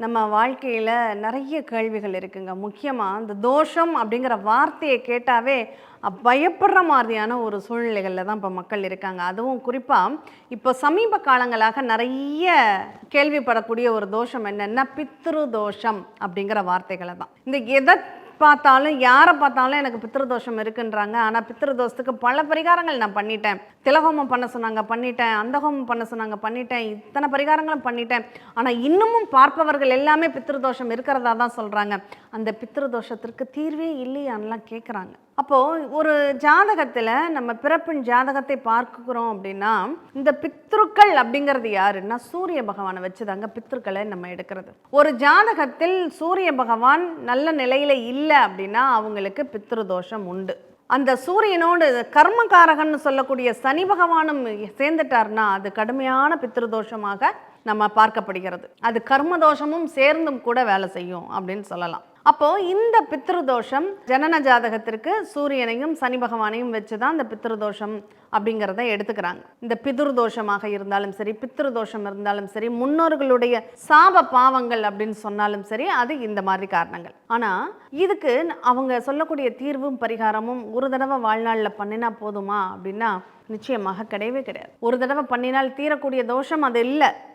நம்ம வாழ்க்கையில் நிறைய கேள்விகள் இருக்குங்க. முக்கியமாக இந்த தோஷம் அப்படிங்கிற வார்த்தையை கேட்டாவே பயப்படுற மாதிரியான ஒரு சூழ்நிலைகளில் தான் இப்போ மக்கள் இருக்காங்க. அதுவும் குறிப்பாக இப்போ சமீப காலங்களாக நிறைய கேள்விப்படக்கூடிய ஒரு தோஷம் என்னென்னா பித்ரு தோஷம் அப்படிங்கிற வார்த்தைகளை தான். இந்த எதை பார்த்தாலும் யாரை பார்த்தாலும் எனக்கு பித்திருதோஷம் இருக்குன்றாங்க. ஆனால் பித்திருதோஷத்துக்கு பல பரிகாரங்கள் நான் பண்ணிட்டேன். திலகோமம் பண்ண சொன்னாங்க பண்ணிட்டேன். அந்த ஹோமம் பண்ண சொன்னாங்க பண்ணிட்டேன். இத்தனை பரிகாரங்களும் பண்ணிட்டேன். ஆனால் இன்னமும் பார்ப்பவர்கள் எல்லாமே பித்திருதோஷம் இருக்கிறதா தான் சொல்கிறாங்க அந்த பித்திருதோஷத்திற்கு தீர்வே இல்லையான்லாம் கேட்குறாங்க அப்போது ஒரு ஜாதகத்தில் நம்ம பிறப்பின் ஜாதகத்தை பார்க்குறோம் அப்படின்னா இந்த பித்ருக்கள் அப்படிங்கிறது யாருன்னா சூரிய பகவானை வச்சு தாங்க பித்ருக்களை நம்ம எடுக்கிறது. ஒரு ஜாதகத்தில் சூரிய பகவான் நல்ல நிலையில் இல்லை அப்படின்னா அவங்களுக்கு பித்ருதோஷம் உண்டு. அந்த சூரியனோடு கர்மகாரகன் சொல்லக்கூடிய சனி பகவானும் சேர்ந்துட்டார்னா அது கடுமையான பித்ருதோஷமாக நம்ம பார்க்கப்படுகிறது. அது கர்மதோஷமும் சேர்ந்தும் கூட வேலை செய்யும் அப்படின்னு சொல்லலாம். அப்போ இந்த பித்ருதோஷம் ஜனன ஜாதகத்திற்கு சூரியனையும் சனி பகவானையும் வச்சு தான் இந்த பித்ருதோஷம் அப்படிங்கிறத எடுத்துக்கிறாங்க. இந்த பிதுர்தோஷமாக இருந்தாலும் சரி பித்ருதோஷம் இருந்தாலும் சரி முன்னோர்களுடைய சாப பாவங்கள் அப்படின்னு சொன்னாலும் சரி அது இந்த மாதிரி காரணங்கள். ஆனால் இதுக்கு அவங்க சொல்லக்கூடிய தீர்வும் பரிகாரமும் ஒரு தடவை வாழ்நாளில் பண்ணினா போதுமா அப்படின்னா நிச்சயமாக கிடையவே கிடையாது. ஒரு தடவை பண்ணினால் தீரக்கூடிய தோஷம் அது இல்லை.